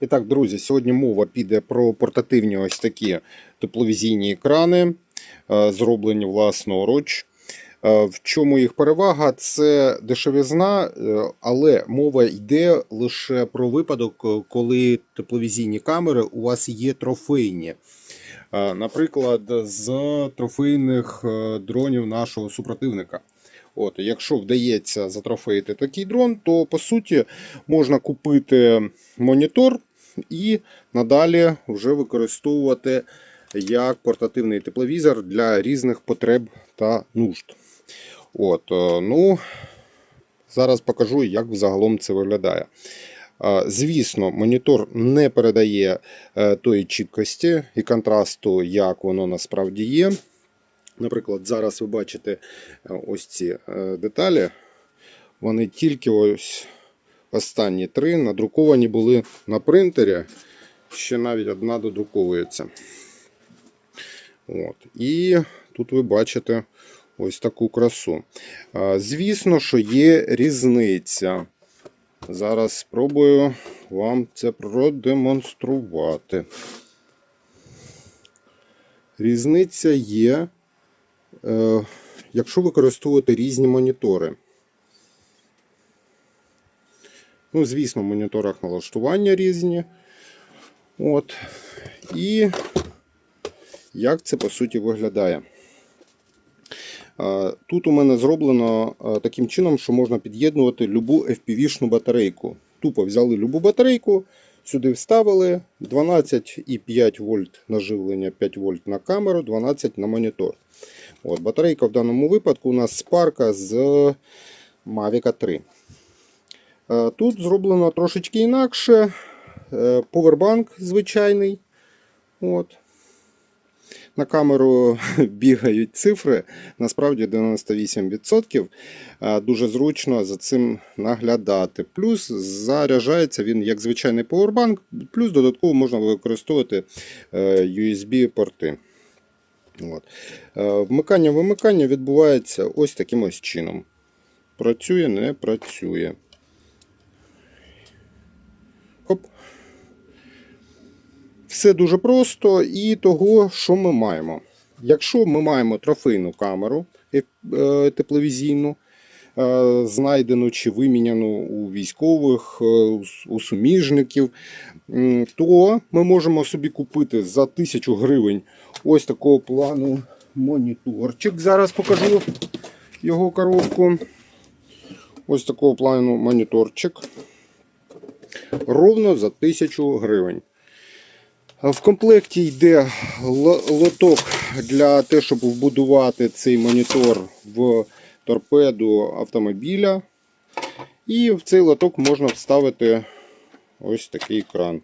І так, друзі, сьогодні мова піде про портативні ось такі тепловізійні екрани, е, зроблені власноруч. Е, В чому їх перевага? Це дешевізна, е, але мова йде лише про випадок, коли тепловізійні камери у вас є трофейні. Наприклад, з трофейних дронів нашого супротивника. От, якщо вдається затрофеїти такий дрон, то по суті можна купити монітор і надалі вже використовувати як портативний тепловізор для різних потреб та нужд. От, е, ну, зараз покажу, як взагалом це виглядає. Е, Звісно, монітор не передає е, тої чіткості і контрасту, як воно насправді є. Наприклад, зараз ви бачите ось ці деталі. Вони тільки ось останні три надруковані були на принтері. Ще навіть одна додруковується. От. І тут ви бачите ось таку красу. Звісно, що є різниця. Зараз спробую вам це продемонструвати. Різниця є, е, якщо використовувати різні монітори. Ну, звісно, моніторах налаштування різні. От. І як це по суті виглядає. Тут у мене зроблено таким чином, що можна під'єднувати любу FPV-шну батарейку. Тупо взяли любу батарейку, сюди вставили 12,5 вольт на живлення, 5 вольт на камеру, 12 на монітор. От, Батарейка в даному випадку у нас спарка з Mavic 3. Е, Тут зроблено трошечки інакше. Е, Повербанк звичайний. От. На камеру бігають цифри, насправді 98%. Е, Дуже зручно за цим наглядати. Плюс заряджається він як звичайний повербанк, плюс додатково можна використовувати USB-порти. Вмикання-вимикання відбувається ось таким ось чином. Працює, не працює. Все дуже просто і того, що ми маємо. Якщо ми маємо трофейну камеру е, е, тепловізійну, е, знайдену чи виміняну у військових, у суміжників, то ми можемо собі купити за 1000 гривень ось такого плану моніторчик. Зараз покажу його коробку. Ось такого плану моніторчик. Ровно за 1000 гривень. В комплекті йде лоток для того, щоб вбудувати цей монітор в торпеду автомобіля. І в цей лоток можна вставити ось такий екран.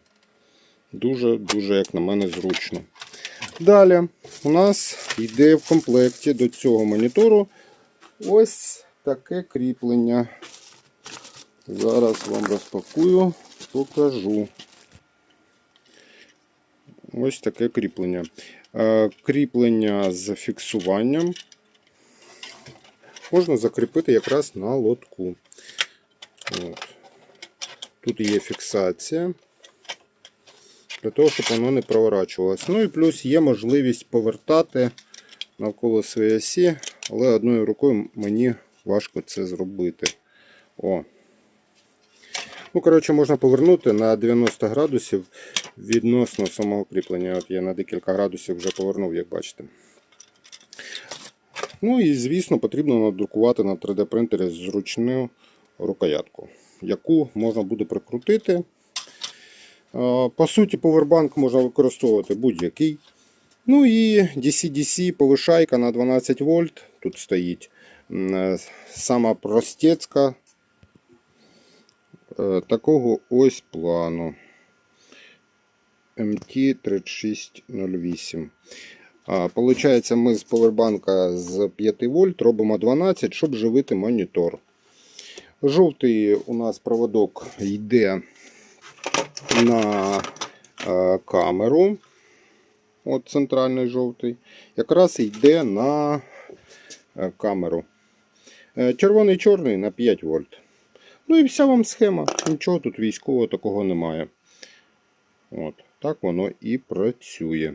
Дуже-дуже, як на мене, зручно. Далі у нас йде в комплекті до цього монітору ось таке кріплення. Зараз вам розпакую, покажу. Ось таке кріплення. Е, Кріплення з фіксуванням можна закріпити якраз на лотку. От. Тут є фіксація для того, щоб воно не проворачувалось. Ну і плюс є можливість повертати навколо своєї осі, але одною рукою мені важко це зробити. О. Ну, коротше, можна повернути на 90 градусів відносно самого кріплення. От я на декілька градусів вже повернув, як бачите. Ну і, звісно, потрібно надрукувати на 3D принтері зручну рукоятку, яку можна буде прикрутити. По суті, повербанк можна використовувати будь-який. Ну і DC-DC повишайка на 12 вольт. Тут стоїть е, сама простецька е, такого ось плану. MT3608. А, Получається, ми з повербанка з 5 вольт робимо 12, щоб живити монітор. Жовтий у нас проводок йде на камеру. От центральний жовтий. Якраз йде на камеру. Е, Червоний чорний на 5 вольт. Ну і вся вам схема. Нічого тут військового такого немає. От, так воно і працює.